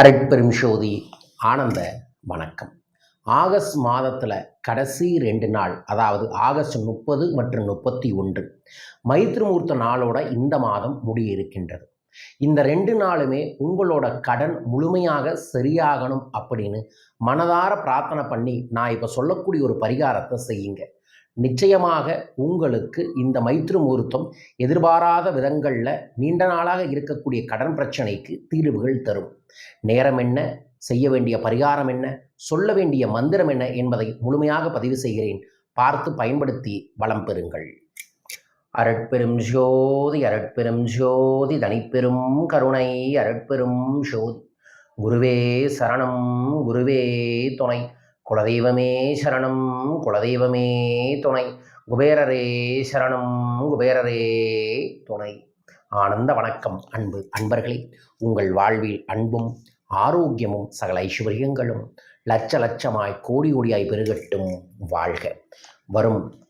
அரட்பெரும் சோதி ஆனந்த வணக்கம். ஆகஸ்ட் மாதத்தில் கடைசி ரெண்டு நாள் அதாவது ஆகஸ்ட் முப்பது மற்றும் முப்பத்தி ஒன்று மைத்ரிமூர்த்த நாளோட இந்த மாதம் முடியிருக்கின்றது. இந்த ரெண்டு நாளுமே உங்களோட கடன் முழுமையாக சரியாகணும் அப்படின்னு மனதார பிரார்த்தனை பண்ணி நான் இப்போ சொல்லக்கூடிய ஒரு பரிகாரத்தை செய்யுங்க. நிச்சயமாக உங்களுக்கு இந்த மைத்ரு முகூர்த்தம் எதிர்பாராத விதங்களில் நீண்ட நாளாக இருக்கக்கூடிய கடன் பிரச்சனைக்கு தீர்வுகள் தரும். நேரம் என்ன? செய்ய வேண்டிய பரிகாரம் என்ன? சொல்ல வேண்டிய மந்திரம் என்ன என்பதை முழுமையாக பதிவு செய்கிறேன். பார்த்து பயன்படுத்தி வளம் பெறுங்கள். அரட்பெரும் ஜோதி அரட்பெரும் ஜோதி தனிப்பெரும் கருணை அரட்பெரும் ஜோதி. குருவே சரணம் குருவே துணை. குலதெய்வமே சரணம் குலதெய்வமே துணை. குபேரரே சரணம் குபேரரே துணை. ஆனந்த வணக்கம் அன்பு அன்பர்களே. உங்கள் வாழ்வில் அன்பும் ஆரோக்கியமும் சகல ஐஸ்வர்யங்களும் லட்ச லட்சமாய் கோடி கோடியாய் பெருகட்டும் வாழ்க. வரும்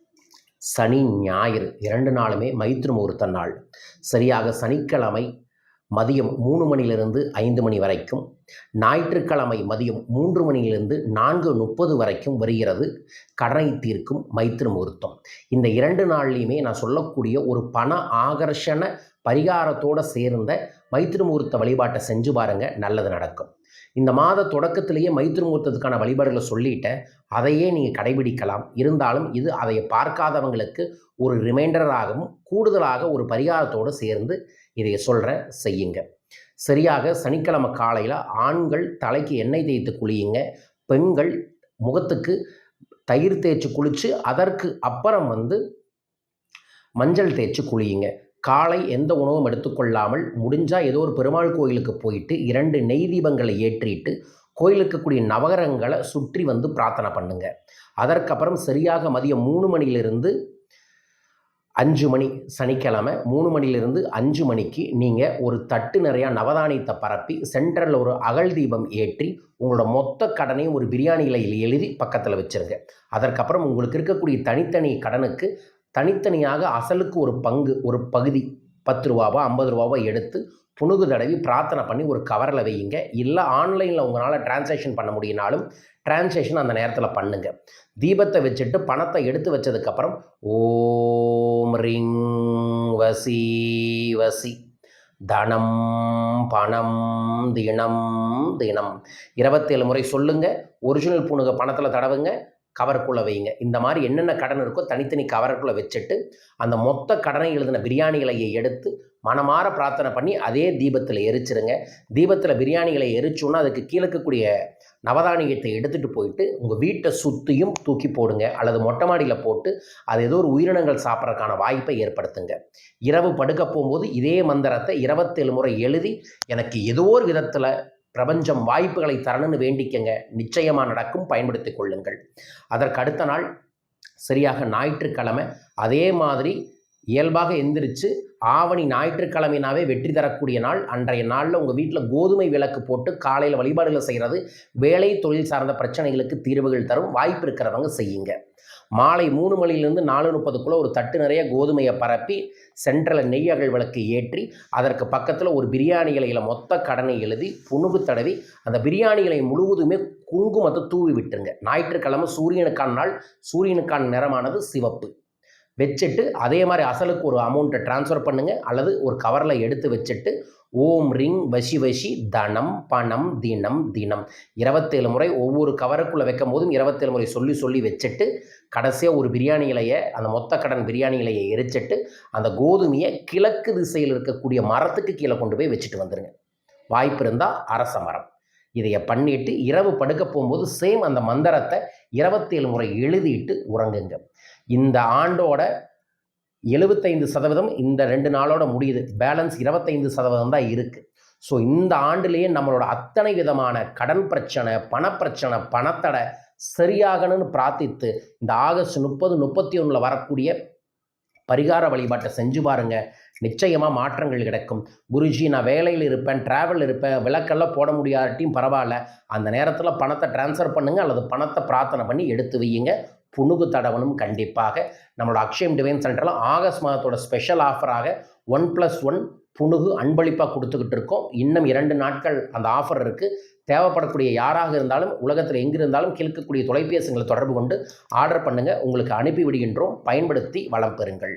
சனி ஞாயிறு இரண்டு நாளுமே மைத்ரு முகூர்த்த நாள். சரியாக சனிக்கிழமை மதியம் மூணு மணிலிருந்து ஐந்து மணி வரைக்கும். ஞாயிற்றுக்கிழமை மதியம் மூன்று மணியிலிருந்து நான்கு முப்பது வரைக்கும் வருகிறது. கடனை தீர்க்கும் மைத்திரி முகூர்த்தம் இந்த இரண்டு நாள்லையுமே நான் சொல்லக்கூடிய ஒரு பண ஆகர்ஷண பரிகாரத்தோடு சேர்ந்த மைத்ரு முகூர்த்த வழிபாட்டை செஞ்சு பாருங்க நல்லது நடக்கும். இந்த மாத தொடக்கத்திலேயே மைத்ரு முகூர்த்தத்துக்கான வழிபாடுகளை சொல்லிட்டேன். அதையே நீங்கள் கடைபிடிக்கலாம். இருந்தாலும் இது அதை பார்க்காதவங்களுக்கு ஒரு ரிமைண்டராகவும் கூடுதலாக ஒரு பரிகாரத்தோடு சேர்ந்து இதை சொல்கிற செய்யுங்க. சரியாக சனிக்கிழமை காலையில் ஆண்கள் தலைக்கு எண்ணெய் தேய்த்து குளியுங்க. பெண்கள் முகத்துக்கு தயிர் தேய்ச்சி குளித்து அதற்கு அப்புறம் வந்து மஞ்சள் தேய்ச்சி குளியுங்க. காலை எந்த உணவும் எடுத்துக்கொள்ளாமல் முடிஞ்சால் ஏதோ ஒரு பெருமாள் கோயிலுக்கு போயிட்டு இரண்டு நெய் தீபங்களை ஏற்றிட்டு கோயிலுக்கு இருக்கக்கூடிய நவகரங்களை சுற்றி வந்து பிரார்த்தனை பண்ணுங்க. அதற்கப்புறம் சரியாக மதியம் மூணு மணியிலிருந்து அஞ்சு மணி சனிக்கிழமை மூணு மணிலிருந்து அஞ்சு மணிக்கு நீங்கள் ஒரு தட்டு நிறையா நவதானியத்தை பரப்பி சென்டரில் ஒரு அகல் தீபம் ஏற்றி உங்களோட மொத்த கடனையும் ஒரு பிரியாணி இலையில் எழுதி பக்கத்தில் வச்சுருங்க. அதற்கப்புறம் உங்களுக்கு இருக்கக்கூடிய தனித்தனி கடனுக்கு தனித்தனியாக அசலுக்கு ஒரு பங்கு ஒரு பகுதி. பத்து ரூபாவோ ஐம்பது ரூபாவோ எடுத்து புணுகு தடவி பிரார்த்தனை பண்ணி ஒரு கவரில் வையுங்க. இல்லை ஆன்லைனில் உங்களால் டிரான்சாக்ஷன் பண்ண முடியினாலும் டிரான்சாக்ஷன் அந்த நேரத்தில் பண்ணுங்கள் தீபத்தை வச்சுட்டு பணத்தை எடுத்து வச்சதுக்கப்புறம் ஓம் ரிங் வசி வசி. தனம் பணம் தினம் தினம். இருபத்தேழு முறை சொல்லுங்கள் ஒரிஜினல் புணுக பணத்தில் தடவுங்க. கவருக்குள்ளே வைங்க இந்த மாதிரி என்னென்ன கடன் இருக்கோ தனித்தனி கவருக்குள்ளே வச்சுட்டு அந்த மொத்த கடனை எழுதின பிரியாணி இலையை எடுத்து மனமாற பிரார்த்தனை பண்ணி அதே தீபத்தில் எரிச்சிருங்க. தீபத்தில் பிரியாணி இலையை எரிச்சோன்னா அதுக்கு கீழே இருக்கக்கூடிய நவதானியத்தை எடுத்துகிட்டு போயிட்டு உங்கள் வீட்டை சுற்றியும் தூக்கி போடுங்க. அல்லது மொட்டை மாடியில் போட்டு அது ஏதோ ஒரு உயிரினங்கள் சாப்பிட்றதுக்கான வாய்ப்பை ஏற்படுத்துங்க. இரவு படுக்க போகும்போது இதே மந்திரத்தை இருபத்தேழு முறை எழுதி எனக்கு ஏதோ ஒரு விதத்தில் பிரபஞ்சம் வாய்ப்புகளை தரணும்னு வேண்டிக்கங்க. நிச்சயமாக நடக்கும். பயன்படுத்தி கொள்ளுங்கள். அதற்கு அடுத்த நாள் சரியாக ஞாயிற்றுக்கிழமை அதே மாதிரி இயல்பாக எந்திரிச்சு ஆவணி ஞாயிற்றுக்கிழமைனாவே வெற்றி தரக்கூடிய நாள். அன்றைய நாளில் உங்கள் வீட்டில் கோதுமை விளக்கு போட்டு காலையில் வழிபாடுகளை செய்கிறது வேலை தொழில் சார்ந்த பிரச்சனைகளுக்கு தீர்வுகள் தரும் வாய்ப்பு இருக்கிறவங்க செய்யுங்க. மாலை மூணு மணிலேருந்து நாலு முப்பதுக்குள்ளே ஒரு தட்டு நிறைய கோதுமையை பரப்பி சென்ட்ரலில் நெய் அகல் விளக்கு ஏற்றி அதற்கு பக்கத்தில் ஒரு பிரியாணி இலையில் மொத்த கடனை எழுதி புணுகு தடவி அந்த பிரியாணி இலை முழுவதுமே குங்குமத்தை தூவி விட்டுருங்க. ஞாயிற்றுக்கிழமை சூரியனுக்கான நாள் சூரியனுக்கான நிறமானது சிவப்பு. வச்சுட்டு அதே மாதிரி அசலுக்கு ஒரு அமௌண்ட்டை ட்ரான்ஸ்ஃபர் பண்ணுங்கள் அல்லது ஒரு கவரில் எடுத்து வச்சுட்டு ஓம் ரிங் வசி வசி தனம் பணம் தினம் தினம். இருபத்தேழு முறை ஒவ்வொரு கவருக்குள்ளே வைக்கும் போதும் இருபத்தேழு முறை சொல்லி சொல்லி வச்சுட்டு கடைசியாக ஒரு பிரியாணி இலையை அந்த மொத்த கடன் பிரியாணி இலையை எரிச்சிட்டு அந்த கோதுமையை கிழக்கு திசையில் இருக்கக்கூடிய மரத்துக்கு கீழே கொண்டு போய் வச்சுட்டு வந்துடுங்க வாய்ப்பு இருந்தால் அரச மரம். இதையை பண்ணிட்டு இரவு படுக்க போகும்போது சேம் அந்த மந்திரத்தை இருபத்தேழு முறை எழுதிட்டு உறங்குங்க. இந்த ஆண்டோட எழுபத்தைந்து சதவீதம் இந்த ரெண்டு நாளோட முடியுது. பேலன்ஸ் இருபத்தைந்து சதவீதம் தான் இருக்குது ஸோ இந்த ஆண்டுலேயே நம்மளோட அத்தனை விதமான கடன் பிரச்சனை பணப்பிரச்சனை பணத்தடை சரியாகணும்னு பிரார்த்தித்து இந்த ஆகஸ்ட் முப்பது முப்பத்தி ஒன்றில் வரக்கூடிய பரிகார வழிபாட்டை செஞ்சு பாருங்கள் நிச்சயமாக மாற்றங்கள் கிடைக்கும். குருஜி நான் வேலையில் இருப்பேன் ட்ராவல் இருப்பேன் விளக்கெல்லாம் போட முடியாட்டியும் பரவாயில்ல. அந்த நேரத்தில் பணத்தை ட்ரான்ஸ்ஃபர் பண்ணுங்கள் அல்லது பணத்தை பிரார்த்தனை பண்ணி எடுத்து வையுங்க. புணுகு தடவனும் கண்டிப்பாக. நம்மளோட அக்ஷயம் டிவைன் சென்டரில் ஆகஸ்ட் மாதத்தோட ஸ்பெஷல் ஆஃபராக ஒன் ப்ளஸ் ஒன் புணுகு அன்பளிப்பாக கொடுத்துக்கிட்டு இருக்கோம். இன்னும் இரண்டு நாட்கள் அந்த ஆஃபர் இருக்குது தேவைப்படக்கூடிய யாராக இருந்தாலும் உலகத்தில் எங்கிருந்தாலும் கேட்கக்கூடிய கிழக்கக்கூடிய தொலைபேசிகளை தொடர்பு கொண்டு ஆர்டர் பண்ணுங்கள் உங்களுக்கு அனுப்பி விடுகின்றோம். பயன்படுத்தி வளம் பெறுங்கள்.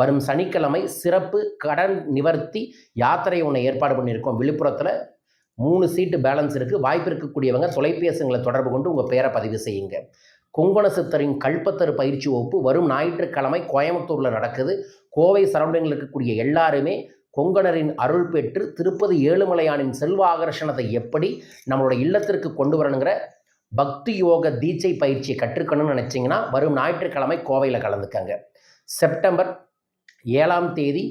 வரும் சனிக்கிழமை சிறப்பு கடன் நிவர்த்தி யாத்திரை ஒன்று ஏற்பாடு பண்ணியிருக்கோம். விழுப்புரத்தில் மூணு சீட்டு பேலன்ஸ் இருக்குது வாய்ப்பு இருக்கக்கூடியவங்க தொலைபேசிகளை தொடர்பு கொண்டு உங்கள் பேரை பதிவு செய்யுங்க. கொங்கண சித்தரின் கல்பத்தரு பயிற்சி வகுப்பு வரும் ஞாயிற்றுக்கிழமை கோயம்புத்தூரில் நடக்குது. கோவை சரௌண்டிங்கில் இருக்கக்கூடிய எல்லாருமே கொங்கணரின் அருள் பெற்று திருப்பதி ஏழுமலையானின் செல்வ ஆகர்ஷணத்தை எப்படி நம்மளோட இல்லத்திற்கு கொண்டு வரணுங்கிற பக்தி யோக தீட்சை பயிற்சியை கற்றுக்கணும்னு நினச்சிங்கன்னா வரும் ஞாயிற்றுக்கிழமை கோவையில் கலந்துக்கங்க. செப்டம்பர் ஏழாம் தேதி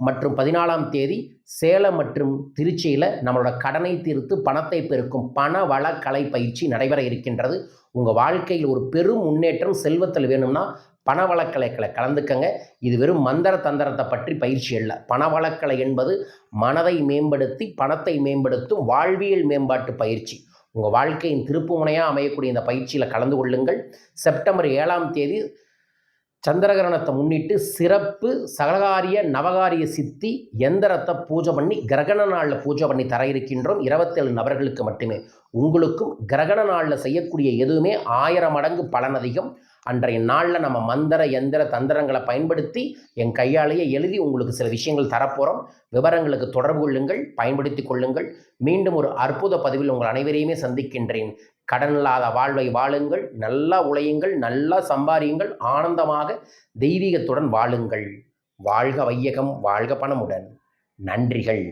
மற்றும் பதினாலாம் தேதி சேலம் மற்றும் திருச்சியில் நம்மளோட கடனை தீர்த்து பணத்தை பெருக்கும் பண வள கலை பயிற்சி நடைபெற இருக்கின்றது. உங்கள் வாழ்க்கையில் ஒரு பெரும் முன்னேற்றம் செல்வத்தில் வேணும்னா பணவளக்கலைகளை கலந்துக்கங்க. இது வெறும் மந்திர தந்திரத்தை பற்றி பயிற்சி அல்ல. பணவளக்கலை என்பது மனதை மேம்படுத்தி பணத்தை மேம்படுத்தும் வாழ்வியல் மேம்பாட்டு பயிற்சி. உங்கள் வாழ்க்கையின் திருப்புமுனையாக அமையக்கூடிய இந்த பயிற்சியில் கலந்து கொள்ளுங்கள். செப்டம்பர் ஏழாம் தேதி சந்திரகிரகணத்தை முன்னிட்டு சிறப்பு சககாரிய நவகாரிய சித்தி எந்திரத்தை பூஜை பண்ணி கிரகண நாளில் பூஜை பண்ணி தர இருக்கின்றோம். இருபத்தேழு நபர்களுக்கு மட்டுமே. உங்களுக்கும் கிரகண நாளில் செய்யக்கூடிய எதுவுமே ஆயிரம் மடங்கு பலன் அதிகம். அன்றைய நாளில் நம்ம மந்திர எந்திர தந்திரங்களை பயன்படுத்தி என் கையாலேயே எழுதி உங்களுக்கு சில விஷயங்கள் தரப்போகிறோம் விவரங்களுக்கு தொடர்பு கொள்ளுங்கள் பயன்படுத்தி கொள்ளுங்கள். மீண்டும் ஒரு அற்புத பதிவில் உங்கள் அனைவரையுமே சந்திக்கின்றேன். கடன் இல்லாத வாழ்வை வாழுங்கள் நல்லா உழையுங்கள் நல்லா சம்பாரியுங்கள் ஆனந்தமாக தெய்வீகத்துடன் வாழுங்கள். வாழ்க வையகம் வாழ்க பணமுடன். நன்றிகள்.